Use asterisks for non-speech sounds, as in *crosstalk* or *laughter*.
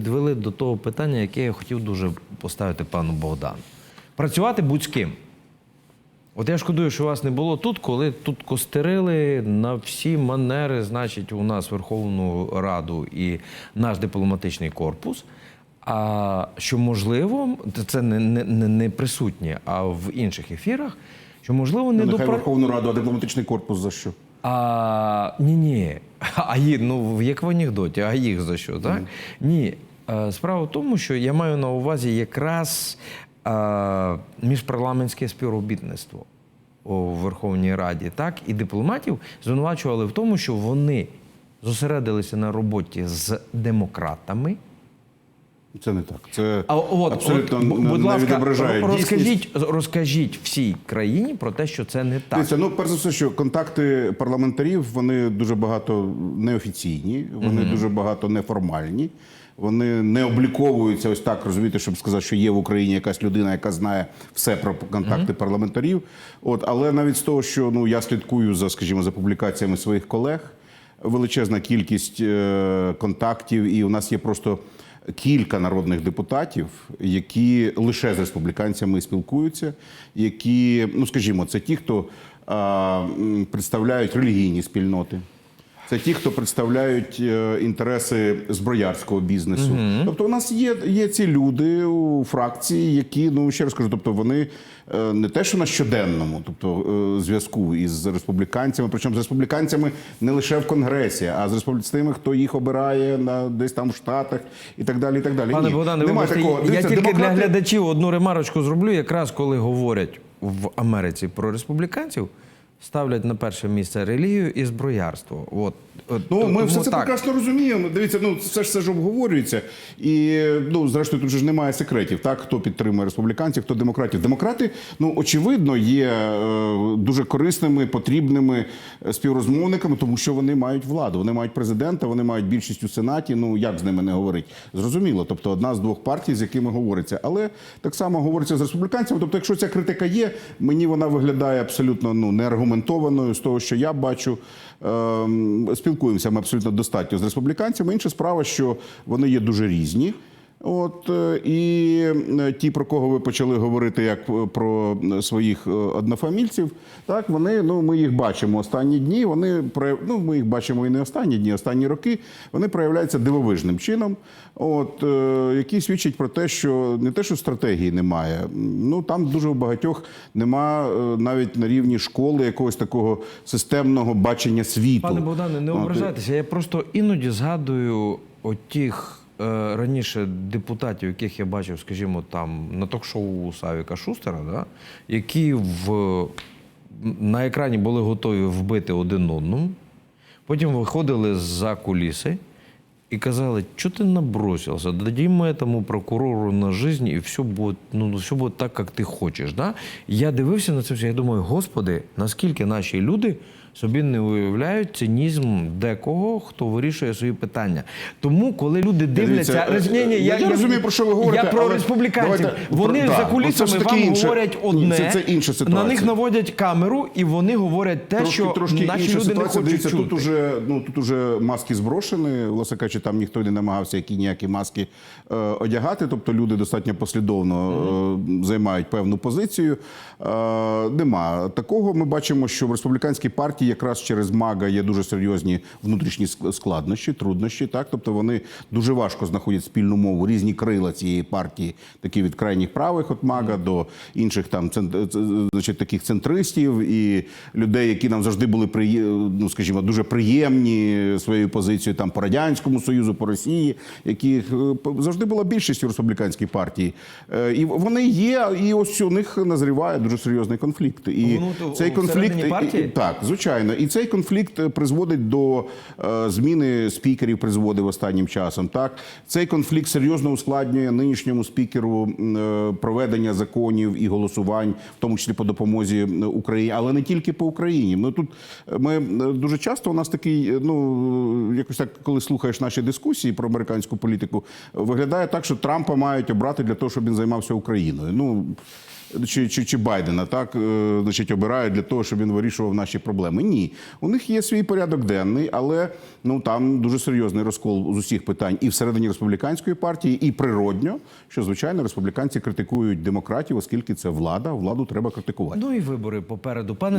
Підвели до того питання, яке я хотів дуже поставити пану Богдану. Працювати будь з ким. От я шкодую, що вас не було тут, коли тут костерили на всі манери, значить, у нас Верховну Раду і наш дипломатичний корпус. А що можливо, це не, не, не, присутнє, а в інших ефірах, що можливо не Ну, допра... Верховну Раду, а дипломатичний корпус за що? А, ні, ні. *laughs* А ї, ну як в анекдоті, а їх за що? Так? Ні. Е, Справа в тому, що я маю на увазі якраз е, міжпарламентське співробітництво у Верховній Раді, так, і дипломатів звинувачували в тому, що вони зосередилися на роботі з демократами. Це не так. Це А от, абсолютно от, не, будь не ласка, відображає розкажіть, розкажіть всій країні про те, що це не так. Дивіться, ну перш за все, що контакти парламентарів вони дуже багато неофіційні, вони дуже багато неформальні. Вони не обліковуються ось так, розумієте, щоб сказати, що є в Україні якась людина, яка знає все про контакти парламентарів. От, але навіть з того, що ну я слідкую за, скажімо, за публікаціями своїх колег, величезна кількість е, контактів, і у нас є просто кілька народних депутатів, які лише з республіканцями спілкуються, які, ну скажімо, це ті, хто представляють релігійні спільноти. Це ті, хто представляють е, інтереси зброярського бізнесу. Тобто, у нас є, є ці люди у фракції, які ну ще раз кажу, тобто вони е, не те, що на щоденному, тобто е, зв'язку із республіканцями, причому з республіканцями не лише в конгресі, а з тими, хто їх обирає на десь там в Штатах і так далі. І так далі. Пане Ні, Богдане, немає вибачте, такого. я Дивіться, тільки для глядачів одну ремарочку зроблю, якраз коли говорять в Америці про республіканців, ставлять на перше місце релігію і зброярство. От, Ну, ми тому все це так. прекрасно розуміємо. Дивіться, ну це ж все ж обговорюється. І ну, зрештою, тут же ж немає секретів, так хто підтримує республіканців, хто демократів. Демократи, ну очевидно, є е, дуже корисними, потрібними е, співрозмовниками, тому що вони мають владу, вони мають президента, вони мають більшість у сенаті. Ну як з ними не говорить? Зрозуміло. Тобто одна з двох партій, з якими говориться, але так само говориться з республіканцями. Тобто, якщо ця критика є, мені вона виглядає абсолютно ну неаргументованою з того, що я бачу. Ем, Спілкуємося ми абсолютно достатньо з республіканцями. Інша справа, що вони є дуже різні. От е, і е, ті, про кого ви почали говорити, як е, про своїх однофамільців, так вони ну ми їх бачимо останні дні. Вони ну, ми їх бачимо і не останні дні, останні роки. Вони проявляються дивовижним чином, от які свідчать про те, що не те, що стратегії немає. Ну там дуже у багатьох нема навіть на рівні школи якогось такого системного бачення світу. Пане Богдане, не ображайтеся. Я просто іноді згадую отіх раніше депутатів, яких я бачив, скажімо, там на ток-шоу Савіка Шустера, да, які в, на екрані були готові вбити один одному, потім виходили за куліси. І казали, що ти набросився, дадим этому прокурору на жизнь, і все буде, ну, все буде так, як ти хочеш. Да? Я дивився на це все, я думаю, господи, наскільки наші люди собі не уявляють цинізм декого, хто вирішує свої питання. Тому, коли люди дивляться, Дивіться, Ні, ні, е, я розумію, про що ви говорите, Я про але республіканців. давайте Вони про- за да, це кулісами ж таки вам інше. говорять одне, це- це інша на них наводять камеру, і вони говорять те, Трошки, що трошки наші інша люди не ситуація. хочуть Дивіться, чути. тут уже ну тут уже маски зброшені. Власне кажучи, там ніхто не намагався які ніякі маски е, одягати. Тобто люди достатньо послідовно е, займають певну позицію. Е, нема такого. Ми бачимо, що в республіканській партії якраз через МАГА є дуже серйозні внутрішні складнощі, труднощі. Так, тобто вони дуже важко знаходять спільну мову. Різні крила цієї партії, такі від крайніх правих, от МАГА до інших там значить, таких центристів і людей, які нам завжди були ну, скажімо, дуже приємні своєю позицією там по радянському союзу, по Росії, яких е, завжди була більшість у республіканській партії. Е, І вони є, і ось у них назріває дуже серйозний конфлікт. І Ну, цей конфлікт партії? так, звичайно, і цей конфлікт е, призводить до е, зміни спікерів, призводив останнім часом. Так, цей конфлікт серйозно ускладнює нинішньому спікеру е, проведення законів і голосувань, в тому числі по допомозі Україні, але не тільки по Україні. Ми тут ми дуже часто у нас такий, ну якось так, коли слухаєш наші дискусії про американську політику, виглядає так, що Трампа мають обрати для того, щоб він займався Україною. Ну чи, чи, чи Байдена, так е, значить, обирають для того, щоб він вирішував наші проблеми. Ні, у них є свій порядок денний, але ну там дуже серйозний розкол з усіх питань і всередині республіканської партії, і природньо, що звичайно республіканці критикують демократів, оскільки це влада, владу треба критикувати. Ну і вибори попереду. Пане